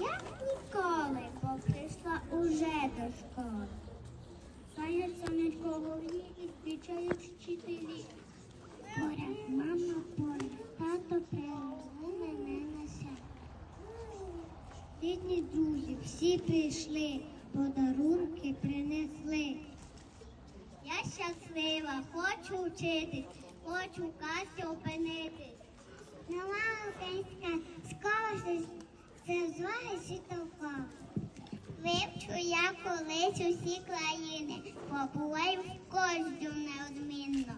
як ніколи, бо прийшла уже до школи. Сають сонечко голові і зустрічають вчителі. Поряд мама поряд, тато привезли мене на свят. Рідні друзі, всі прийшли, подарунки принесли. Я щаслива, хочу вчитись, хочу в касі опинитись. Це зваги світовка. Вивчу я колись усі країни, побуваю в кожному неодмінно.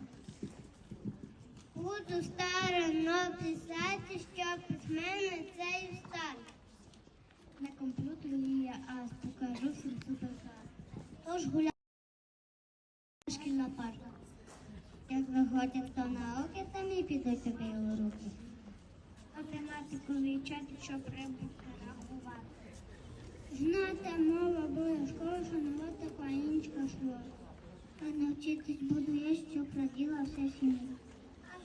Буду старано писати, що письменник це і стане. На комп'ютері я ас покажу всім суперкар. Тож гуляю шкільна парка. Як виходять хто на уроки, самі підуть тобі у руки. Математику вивчати, щоб прибутки рахувати. Знати мова обов'язково шанувати українська слово. А навчитись буду я, що проділа все сім'я.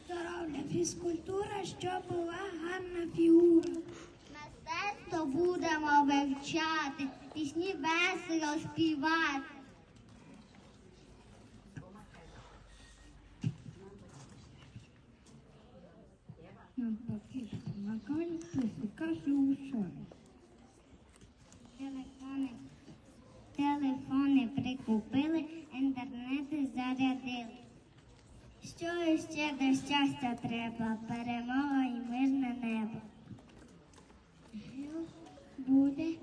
Здоров'я, фізкультура, щоб була гарна фігура. Мистецтво будемо вивчати, пісні весело співати. нам поки помогали, каші ушори. Телефони, телефони прикупили, інтернети зарядили. Що ще до щастя треба? Перемога і мирне небо. Буде